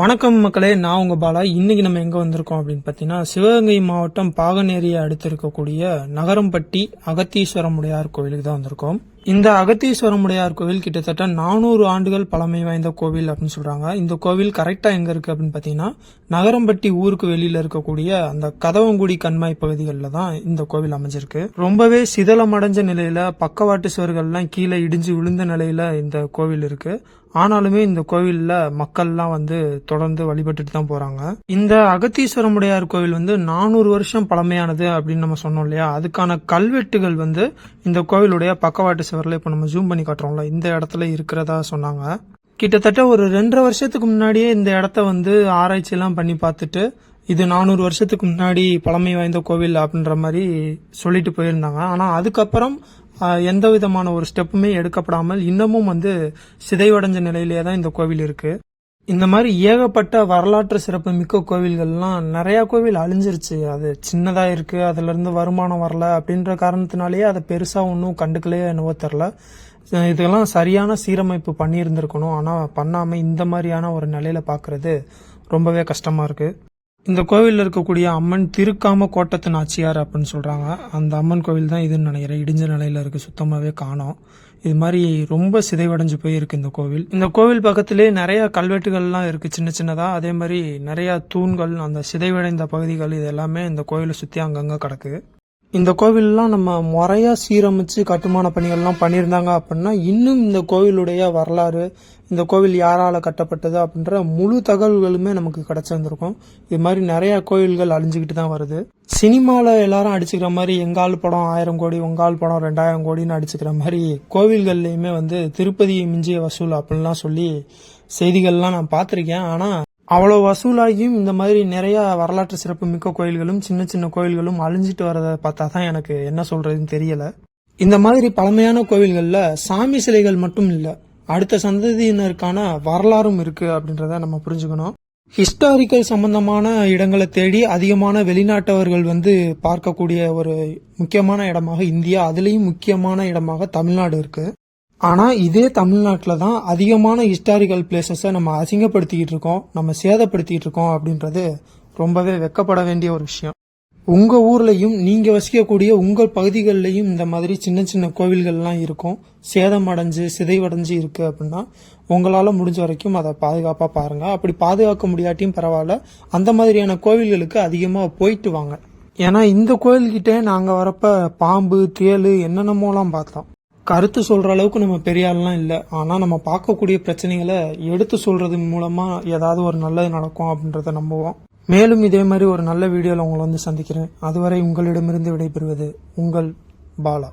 வணக்கம் மக்களே நான் உங்க பாலா. இன்னைக்கு நம்ம எங்க வந்திருக்கோம் அப்படின்னு பார்த்தீங்கன்னா சிவகங்கை மாவட்டம் பாகனேரியை அடுத்து இருக்கக்கூடிய நகரம்பட்டி அகத்தீஸ்வரமுடையார் கோவிலுக்கு தான் வந்திருக்கோம். இந்த அகத்தீஸ்வரமுடையார் கோவில் கிட்டத்தட்ட நானூறு ஆண்டுகள் பழமை வாய்ந்த கோவில் அப்படின்னு சொல்றாங்க. இந்த கோவில் கரெக்டா எங்க இருக்கு அப்படின்னு பார்த்தீங்கன்னா நகரம்பட்டி ஊருக்கு வெளியில இருக்கக்கூடிய அந்த கதவங்குடி கண்மாய் பகுதிகளில் தான் இந்த கோவில் அமைஞ்சிருக்கு. ரொம்பவே சிதலமடைஞ்ச நிலையில பக்கவாட்டு சுவர்கள்லாம் கீழே இடிஞ்சு விழுந்த நிலையில இந்த கோவில் இருக்கு. ஆனாலுமே இந்த கோவில்ல மக்கள்லாம் வந்து தொடர்ந்து வழிபட்டுட்டு தான் போறாங்க. இந்த அகத்தீஸ்வரமுடையார் கோவில் வந்து நானூறு வருஷம் பழமையானது அப்படின்னு நம்ம சொன்னோம் இல்லையா? அதுக்கான கல்வெட்டுகள் வந்து இந்த கோவிலுடைய பக்கவாட்டு சுவரில் இப்போ நம்ம ஜூம் பண்ணி காட்டுறோம்ல இந்த இடத்துல இருக்கிறதா சொன்னாங்க. கிட்டத்தட்ட ஒரு ரெண்டரை வருஷத்துக்கு முன்னாடியே இந்த இடத்த வந்து ஆராய்ச்சியெல்லாம் பண்ணி பார்த்துட்டு இது நானூறு வருஷத்துக்கு முன்னாடி பழமை வாய்ந்த கோவில் அப்படின்ற மாதிரி சொல்லிட்டு போயிருந்தாங்க. ஆனால் அதுக்கப்புறம் எந்த விதமான ஒரு ஸ்டெப்புமே எடுக்கப்படாமல் இன்னமும் வந்து சிதைவடைஞ்ச நிலையிலேயே தான் இந்த கோவில் இருக்குது இந்த மாதிரி ஏகப்பட்ட வரலாற்று சிறப்பு மிக்க கோவில்கள்லாம் நிறையா கோவில் அழிஞ்சிருச்சு. அது சின்னதாக இருக்குது அதுலேருந்து வருமானம் வரல அப்படின்ற காரணத்தினாலேயே அதை பெருசாக ஒன்றும் கண்டுக்கலையோ என்னவோ தெரில இதெல்லாம் சரியான சீரமைப்பு பண்ணியிருந்திருக்கணும். ஆனால் பண்ணாமல் இந்த மாதிரியான ஒரு நிலையில பார்க்குறது ரொம்பவே கஷ்டமாக இருக்குது இந்த கோவிலில் இருக்கக்கூடிய அம்மன் திருக்காம கோட்டத்து நாச்சியார் அப்படின்னு சொல்கிறாங்க அந்த அம்மன் கோவில் தான் இதுன்னு நினைக்கிறேன். இடிஞ்ச நிலையில் இருக்குது சுத்தமாகவே காணோம். இது மாதிரி ரொம்ப சிதைவடைஞ்சு போயிருக்கு இந்த கோவில். இந்த கோவில் பக்கத்திலே நிறைய கல்வெட்டுகள்லாம் இருக்கு சின்ன சின்னதா. அதே மாதிரி நிறைய தூண்கள் அந்த சிதைவடைந்த பகுதிகள் இது எல்லாமே இந்த கோவிலை சுத்தி அங்கங்க கிடக்கு. இந்த கோவில்லாம் நம்ம முறையாக சீரமைச்சு கட்டுமான பணிகள்லாம் பண்ணியிருந்தாங்க அப்படின்னா இன்னும் இந்த கோவிலுடைய வரலாறு இந்த கோவில் யாரால் கட்டப்பட்டது அப்படின்ற முழு தகவல்களுமே நமக்கு கிடச்சிருந்துருக்கும். இது மாதிரி நிறையா கோவில்கள் அழிஞ்சுக்கிட்டு தான் வருது. சினிமாவில் எல்லாரும் அடிச்சுக்கிற மாதிரி எங்கால் படம் ஆயிரம் கோடி உங்கால் படம் ரெண்டாயிரம் கோடின்னு அடிச்சுக்கிற மாதிரி கோவில்கள்லையுமே வந்து திருப்பதியை மிஞ்சிய வசூல் அப்படின்லாம் சொல்லி செய்திகள்லாம் நான் பார்த்துருக்கேன். ஆனால் அவ்வளோ வசூலாகியும் இந்த மாதிரி நிறைய வரலாற்று சிறப்பு மிக்க கோயில்களும் சின்ன சின்ன கோயில்களும் அழிஞ்சிட்டு வரதை பார்த்தா தான் எனக்கு என்ன சொல்றதுன்னு தெரியல. இந்த மாதிரி பழமையான கோவில்களில் சாமி சிலைகள் மட்டும் இல்லை அடுத்த சந்ததியினருக்கான வரலாறும் இருக்கு அப்படின்றத நம்ம புரிஞ்சுக்கணும். ஹிஸ்டாரிக்கல் சம்பந்தமான இடங்களை தேடி அதிகமான வெளிநாட்டவர்கள் வந்து பார்க்கக்கூடிய ஒரு முக்கியமான இடமாக இந்தியா அதுலேயும் முக்கியமான இடமாக தமிழ்நாடு இருக்கு. ஆனா இதே தமிழ்நாட்டில் தான் அதிகமான ஹிஸ்டாரிக்கல் பிளேசஸை நம்ம அசிங்கப்படுத்திக்கிட்டு இருக்கோம் நம்ம சேதப்படுத்திக்கிட்டு இருக்கோம் அப்படின்றது ரொம்பவே வெக்கப்பட வேண்டிய ஒரு விஷயம். உங்க ஊர்லயும் நீங்க வசிக்கக்கூடிய உங்கள் பகுதிகளிலையும் இந்த மாதிரி சின்ன சின்ன கோவில்கள்லாம் இருக்கும். சேதம் அடைஞ்சு சிதைவடைஞ்சு இருக்கு அப்படின்னா உங்களால முடிஞ்ச வரைக்கும் அதை பாதுகாப்பா பாருங்க. அப்படி பாதுகாக்க முடியாட்டியும் பரவாயில்ல. அந்த மாதிரியான கோவில்களுக்கு அதிகமாக போயிட்டு வாங்க. ஏன்னா இந்த கோயில்கிட்ட நாங்கள் வரப்ப பாம்பு தேலு என்னென்னமோலாம் பார்த்தோம். கருத்து சொல்கிற அளவுக்கு நம்ம பெரிய ஆள்லாம் இல்லை. ஆனால் நம்ம பார்க்கக்கூடிய பிரச்சனைகளை எடுத்து சொல்கிறது மூலமாக ஏதாவது ஒரு நல்லது நடக்கும் அப்படின்றத நம்புவோம். மேலும் இதே மாதிரி ஒரு நல்ல வீடியோவில் உங்களை வந்து சந்திக்கிறேன். அதுவரை உங்களிடமிருந்து விடைபெறுவது உங்கள் பாலா.